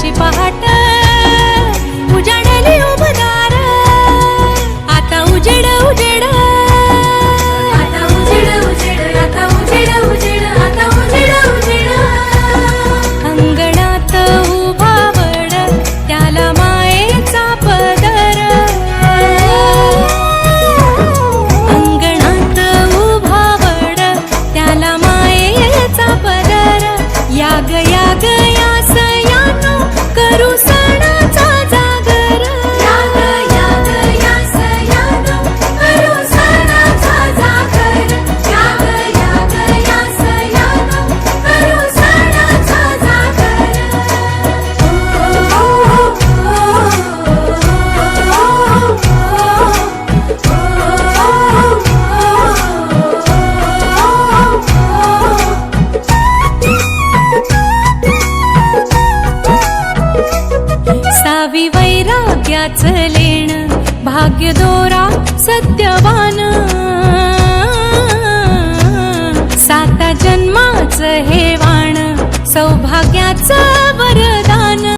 మంచి పాట लावी वैराग्याच लेण भाग्य दोरा सत्यवान. साता जन्माच हे वाण सौभाग्याचा